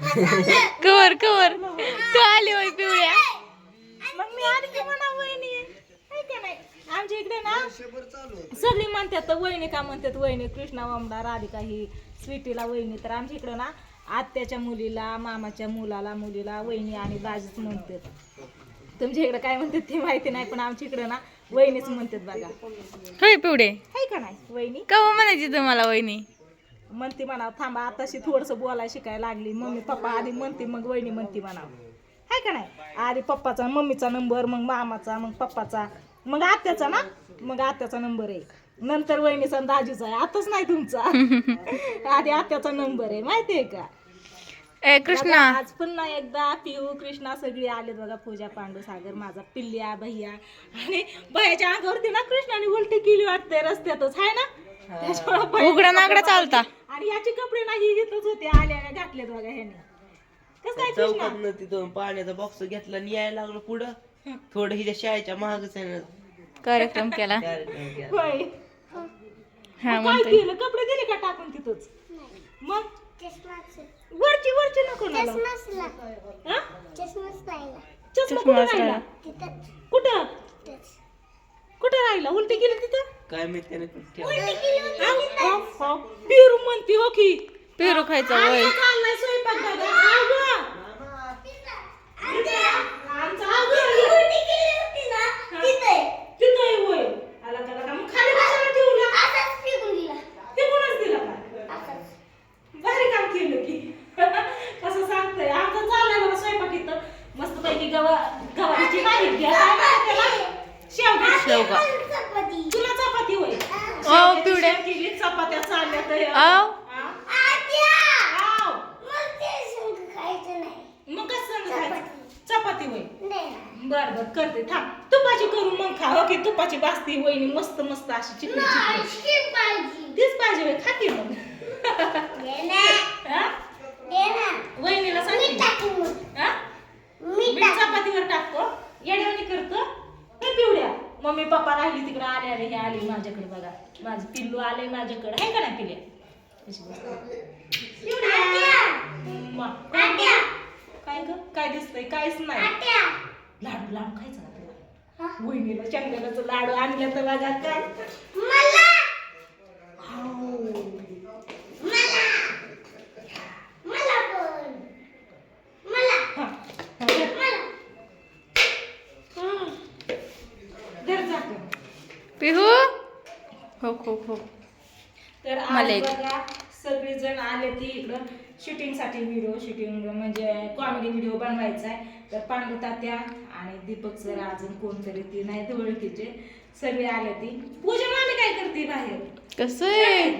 Cover cover. तू आली होय पिवळ्या. मग मी म्हणा वहिनी. का नाही? आमच्या इकडे ना सगळी म्हणतात तर वहिनी का म्हणतात वहिनी कृष्णा वामडा राधिका ही स्वीटीला वहिनी. तर आमच्या इकडं ना आत्याच्या मुलीला मामाच्या मुलाला मुलीला वहिनी आणि दाजीच म्हणतात. तुमच्या इकडे काय म्हणतात ते माहिती नाही पण आमच्या इकडं ना वहिनीच म्हणतात बघा. होय पिवडे का नाही? वहिनी? कवा म्हणायची तुम्हाला वहिनी? म्हणते म्हणा थांबा आताशी थोडंसं बोलायला शिकायला लागली. मम्मी पप्पा आधी म्हणते मग वहिनी म्हणते म्हणा आहे का नाही? आधी पप्पाचा मम्मीचा नंबर मग मामाचा मग पप्पाचा. मग आत्याचा ना? मग आत्याचा नंबर आहे नंतर वहिनीचा दाजीचा आहे. आताच नाही तुमचा. आधी आत्याचा नंबर आहे. माहिती आहे का? ए कृष्णा. आज पुन्हा एकदा पिऊ कृष्णा सगळी आले बघा पूजा पांडू सागर माझा पिल्ल्या भैया. आणि भैयाच्या अंगावरती ना कृष्णाने उलटी केली वाटते रस्त्यातच. आहे ना? त्याच्यामुळं भैया- उघडा नागडा चालता. आणि याचे कपडे नाही घेतच होते आल्याने घातलेत बघा ह्याने. कसं काय कृष्णा? चौकात तिथून पाण्याचा बॉक्स घेतला आणि यायला लागलो पुढं. थोडं हिच्या शाळेच्या महागच आहे ना. कार्यक्रम केला. कार्यक्रम केला. होय. हा मग काय म्हणतोय. केलं? कपडे दिले का टाकून तिथंच? मग? वरची वरची नको ना लावू. हा? चष्मा. राहिला? कुठं? कुठं राहिला उलटी गेली तिथं काय मी त्याने कुठे ठेवलं? पेरू म्हणते हो की पेरू खायचा वय चाललाय स्वयंपाक दादा. आव गं. आमचा आव गं. तिथं आहे होय. आला का लागा? मग खाली कशाला ठेवला? फेकूनच दिला का? भारी काम केलं की कसं सांगतंय आमचं चाललंय बघा स्वयंपाक इथं मस्त पैकी गवा गवारीची भाजी घ्या? शेवगा तुला चपाती होय? ओ पिवड्या केली चपात्या चालल्या तर हा? आव. मग कसं सांगायचं? चपाती. होय? बर बर करते थांब. तुपाची करून मग खा हो की तुपाची बास्ती वहिनी मस्त मस्त अशी चिकनी चिकनी. तीच पाहिजे होय खा की मग हा? वहिनीला सांग. हा? मी चपातीवर टाकतो. येड्यावानी करतो. हे मम्मी पप्पा राहिली तिकडे आले आले हे आली माझ्याकडे बघा. माझं पिल्लू आले माझ्याकडे. आहे का नाही पिल्या. काय ग? काय दिसतंय? काहीच नाही. लाडू लाडू खायचा ना तुला? वहिनीला चंदनाचं लाडू आणलं तर बघा काय हाव. हा. हा, धर. धर जातो. पिहू हो हो हो. तर आज. बघा सगळेजण आले ती इकडं शूटिंगसाठी व्हिडिओ शूटिंग म्हणजे कॉमेडी व्हिडिओ बनवायचा आहे तर पांडू तात्या आणि दीपक सर अजून कोणतरी ती नाही ओळखीचे. सगळे आले ती. पूजा मामी काय करते बाहेर? कसं आहे?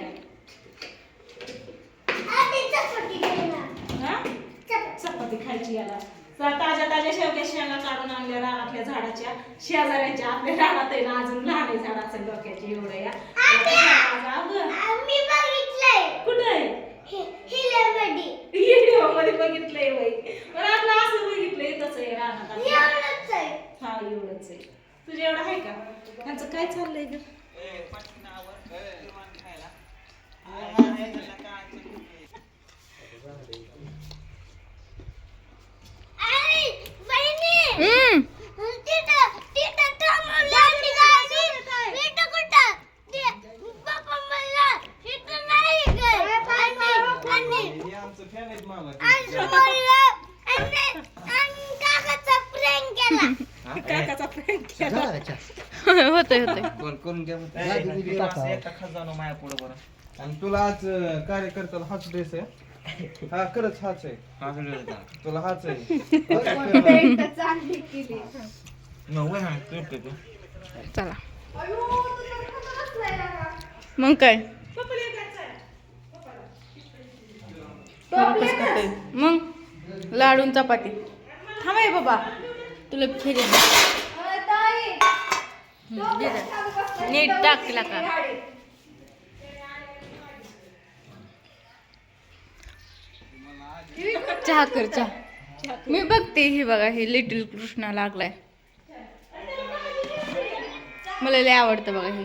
हा? चपाती खायची याला. ताज्या ताज्या शेवग्या शेंगा काढून आणल्या रानातल्या झाडाच्या. शेजाऱ्यांच्या आपल्या रानात आहे ना अजून लहान आहे झाडाचं डोक्याची एवढं या. कुठं मध्ये बघितलंय बाई. पण आपलं असं बघितलंय इथंच आहे रानात. हा एवढंच आहे. तुझं एवढं आहे का? त्यांचं काय चाललंय ग? काकाचा फ्रेंड केला. होतंय होतंय. कोण करून घ्या म्हणते. ए, असं एकटा खजानो माया पुढं बरं. आणि तुला आज अं, कार्यकर्त्याला हाच ड्रेस आहे. हा खरंच हाच आहे? तुला हाच आहे. हा, तू. चला. मग काय? मग? लाडून चपाती. थांबाय बाबा तुला खेळ नीट टाक तिला का? चहा कर चहा. मी बघते हे बघा हे लिटिल कृष्णा लागलाय. मला लय आवडतं बघा हे.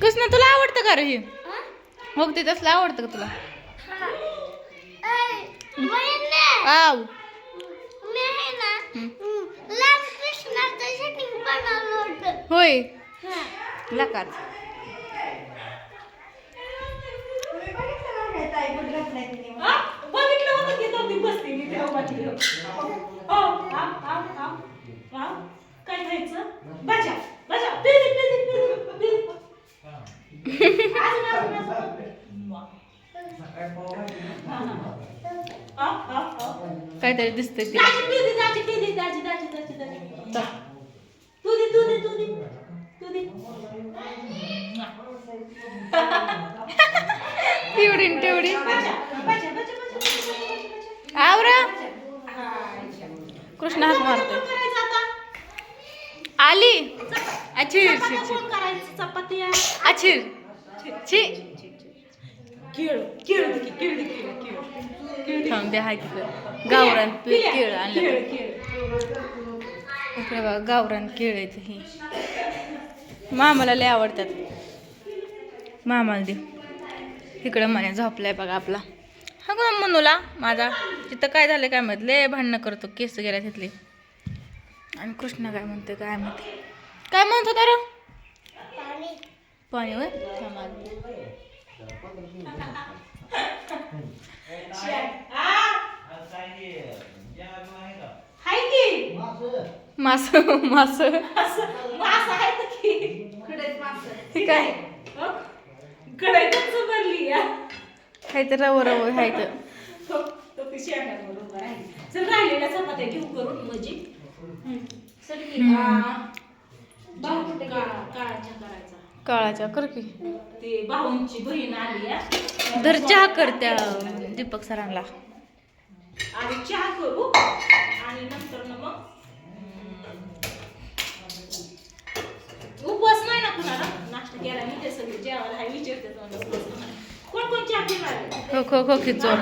कृष्ण तुला आवडतं का रे हे? हो ते तसलं आवडतं का तुला? आव. होय. लकाच हा? बघितलं होतं की काहीतरी दिसतंय ते. दाजी पिरी दाजी पिरी दाजी दाजी दाजी दाजी. तू दे तू दे तू दे. तू दे. तेवढी. तेवढी आवरा कृष्ण हात आता. आली. अचिर चपात्या कोण करायचं चपात्या. अचिर छी. केळ केळ दे की, केळ दे, केळ, केळ. केळ दे. थांब दे हाय तिकडं गावरान केळ, आणलं. इकडे बघा गावरान केळ आहेत ही मामाला लय आवडतात मामाला दे इकडं म्हणे झोपलाय बघा आपला हा गो मनूला माझा तिथं काय झालं काय माहीत लय भांडणं करतो केस गेल्या तिथले आणि कृष्ण काय म्हणते काय म्हणते काय म्हणत होता रे पाणी की मास मास. मास आहे तर की हे काय? हो? कढई कच्चं भरली या काहीतरी रव रव हाय तर. राहिली. चल राहिलेल्या चपात्या घेऊ करून म्हणजे चल की. काळाच्या करायचा काळाच्या कर की. ते भाऊंची बहीण आली या धर चहा कर त्या दीपक सरांना. आणि चहा करू. आणि नंतर ना मग हम्म, उपवास नाही ना कुणाला? नाश्ता केला मी ते सगळे जेवायला हाय विचारते तुम्हाला उपवास नाही. कोण कोण चहा पिणार आहे? खो खो खो खिचोर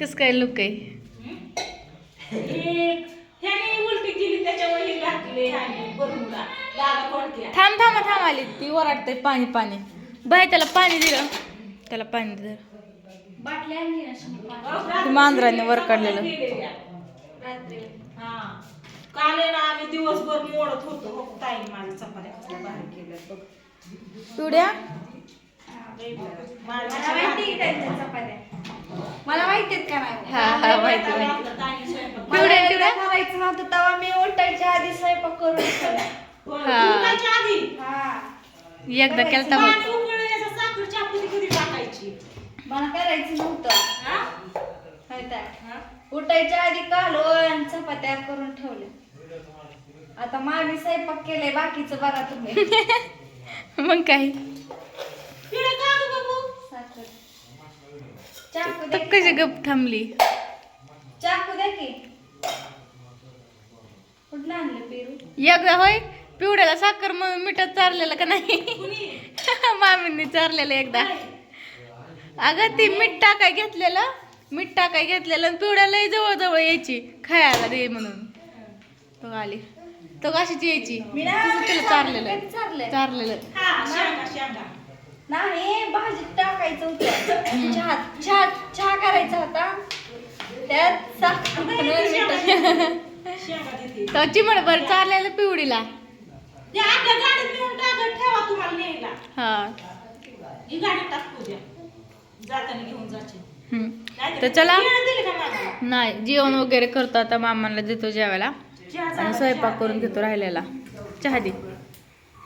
कस काय लुक आहे? एक हे घातले बरमुडा दादा कोणत्या थांब थांब थांब आली. ती ओरडते पाणी पाणी. बाय त्याला पाणी दिलं त्याला पाणी दिलं मांजराने वर काढलेलं. हा. काल आहे ना आम्ही दिवसभर मोडत होतो. हो ताई माझ्या चपात्या कसल्या बाहेर केल्या बघ. पिवड्या? मला माहितीत का नाही? हा हा माहिती माहिती करायचं नव्हतं तेव्हा मी उलटायच्या आधी स्वयंपाक करून ठेवला. हा. एकदा केलता बघ. मला करायचं नव्हतं? माहीत आहे. उठायच्या आधी कालवण चपात्या करून ठेवले आता मामी स्वयंपाक केलंय बाकीचं बघा तुम्ही. मग काय पिढे का गं बाबू साखर दे कशी. गप थांबली? चाकू दे की. कुठलं आणलं पेरू? एकदा होय पिवड्याला साखर म्हणून मिठात चारलेलं का नाही? मामींनी चारलेलं एकदा. अगं ती मीठ टाकाय घेतलेलं मीठ टाकाय घेतलेलं आणि पिवड्या लय जवळ जवळ यायची. खायला दे म्हणून. तो आली. तो कशाची यायची? तसं तिला चारलेलं. चारलेलं. हा नाही भाजीत टाकायचं होतं. चहा चहा चहा करायचा होता. त्यात साखर तो चिमणभर चारलेलं पिवडीला. ते आपल्या गाडीत नेऊन टाकत ठेवा तुम्हाला न्यायला. हा. ही गाडी टाकू द्या. जाताना घेऊन जायचे हम्म. नाहीतर तर चला. नाही जेवण वगैरे करतो आता मामाला देतो जेवायला. आणि स्वयंपाक करून. घेतो राहिलेला. चहा दे.